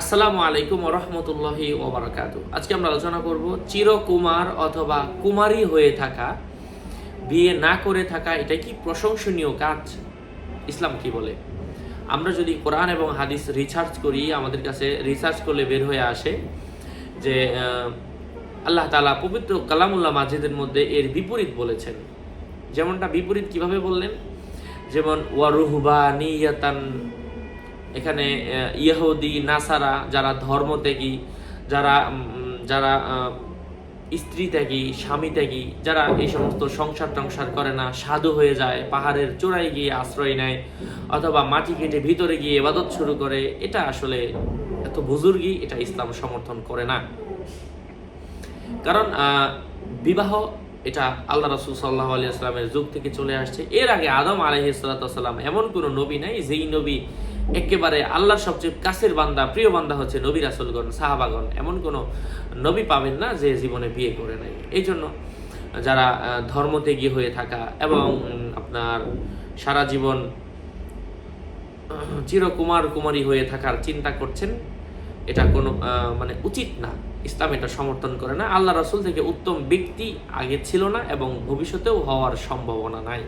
আসসালামু আলাইকুম রহমতুল্লাহি ওবরাকাতু আজকে আমরা আলোচনা করব চিরকুমার অথবা কুমারী হয়ে থাকা, বিয়ে না করে থাকা, এটা কি প্রশংসনীয় কাজ? ইসলাম কি বলে? আমরা যদি কোরআন এবং হাদিস রিসার্চ করি, আমাদের কাছে রিসার্চ করলে বের হয়ে আসে যে আল্লাহ তালা পবিত্র কালামুল্লাহ মাজিদের মধ্যে এর বিপরীত বলেছেন। যেমনটা বিপরীত কীভাবে বললেন? যেমন ওয়ারুহবা নিয়াতান এখানে ইহুদি, নাসারা যারা ধর্ম ত্যাগী, যারা যারা স্ত্রী ত্যাগী, স্বামী ত্যাগী, যারা এই সমস্ত সংসার টংসার করে না, সাধু হয়ে যায়, পাহাড়ের চূড়ায় গিয়ে আশ্রয় নেয়, অথবা মাটি কেটে ভিতরে গিয়ে এবাদত শুরু করে, এটা আসলে এত বুজুর্গি এটা ইসলাম সমর্থন করে না। কারণ বিবাহ, এটা আল্লাহ রসুল সাল্লাহ আলী আসলামের যুগ থেকে চলে আসছে। এর আগে আদম আলহি সাল্লাম এমন কোনো নবী নাই, যেই নবী একেবারে আল্লাহর সবচেয়ে কাছের বান্দা, প্রিয় বান্দা হচ্ছে নবী রাসুলগণ, সাহাবাগণ। এমন কোনো নবী পাবেন না যে জীবনে বিয়ে করে নাই। এই জন্য যারা ধর্মত্যাগী হয়ে থাকা এবং আপনার সারা জীবন চিরকুমার কুমারী হয়ে থাকার চিন্তা করছেন, এটা কোনো মানে উচিত না। ইসলাম এটা সমর্থন করে না। আল্লাহ রাসুল থেকে উত্তম ব্যক্তি আগে ছিল না এবং ভবিষ্যতেও হওয়ার সম্ভাবনা নাই।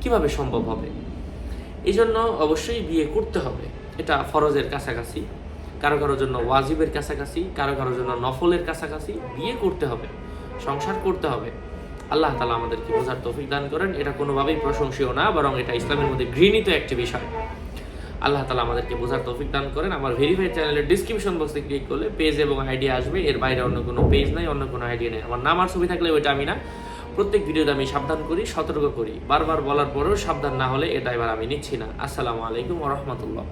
কীভাবে সম্ভব হবে? এই জন্য অবশ্যই বিয়ে করতে হবে। এটা ফরজের কাছাকাছি, কারও কারোর জন্য ওয়াজিবের কাছাকাছি, কারও কারোর জন্য নফলের কাছাকাছি বিয়ে করতে হবে, সংসার করতে হবে। আল্লাহ তালা আমাদেরকে বোঝার তৌফিক দান করেন। এটা কোনোভাবেই প্রশংসীয় না, বরং এটা ইসলামের মধ্যে ঘৃণিত একটি বিষয়। আল্লাহ তালা আমাদেরকে বোঝার তৌফিক দান করেন। আমার ভেরিফাইড চ্যানেলের ডিসক্রিপশন বক্সে ক্লিক করলে পেজ এবং আইডিয়া আসবে। এর বাইরে অন্য কোনো পেজ নাই, অন্য কোনো আইডিয়া নেই। আমার নাম আর ছবি থাকলে ওইটা আমি না। প্রত্যেক ভিডিওতে আমি সাবধান করি, সতর্ক করি। বারবার বলার পরেও সাবধান না হলে এটা এবার আমি নিচ্ছি না। আসসালামু আলাইকুম রহমতুল্লাহ।